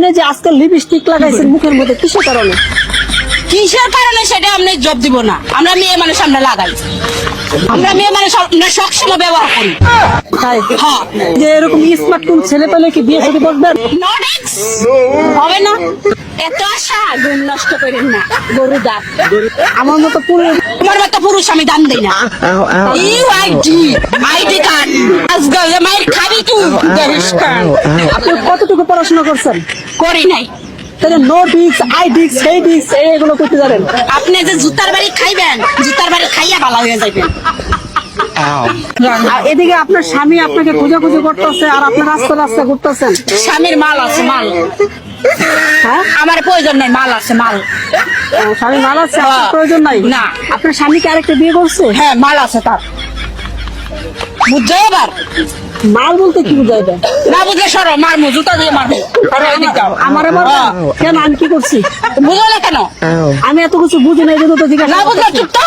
আপনি যে আজকে লিপস্টিক লাগাইছেন মুখের মধ্যে কিসের কারণে? কিসের কারণে সেটা আপনি জব দিব না? আমরা মেয়ে মানুষ আমরা লাগাই। আমরা মেয়ে মানুষ আমরা সবসময় ব্যবহার করি। তাই? হ্যাঁ যে এরকম স্মার্ট কোন ছেলে পেলে কি বিয়ে করে Not হবে না? এত আশা ঘুম নষ্ট করেন না। গরু দাঁত আমার মতো পুরো তোমার মতো পুরুষ আমি দান দেই না। ইউ আইডি আইডি কার্ড আজকে মায়ের খাবি তুই। দেরিস্কার আপনি কতটুকু পড়াশোনা করছেন? করি নাই। তাহলে নো ডিক্স আই ডিক্স সেই ডিক্স এগুলো করতে জানেন আপনি যে জুতার বাড়ি খাইবেন জুতার বাড়ি খাইয়া ভালো হয়ে যাবেন এদিকে আপনার স্বামী আপনাকে খোঁজাখুঁজি করতেছে আর আপনার রাস্তা রাস্তা ঘুরতেছেন। স্বামীর মাল আছে মাল। হ্যাঁ? আমার প্রয়োজন নাই মাল আছে মাল। ও, স্বামী ভালো আছে প্রয়োজন নাই? না। আপনার স্বামীকে আরেকটা বিয়ে করছে? হ্যাঁ মাল আছে তার। বুঝছ এবার? মাল বলতে কি বুঝাই দেয় না বুঝলে সরো মারমু জুতা দিয়ে মারমু। আমার এবার হ্যাঁ। কেন আমি কি করছি? বুঝো না কেন? আমি এত কিছু বুঝি না এই জন্য তো জিজ্ঞাসা না বুঝলে চুপ তো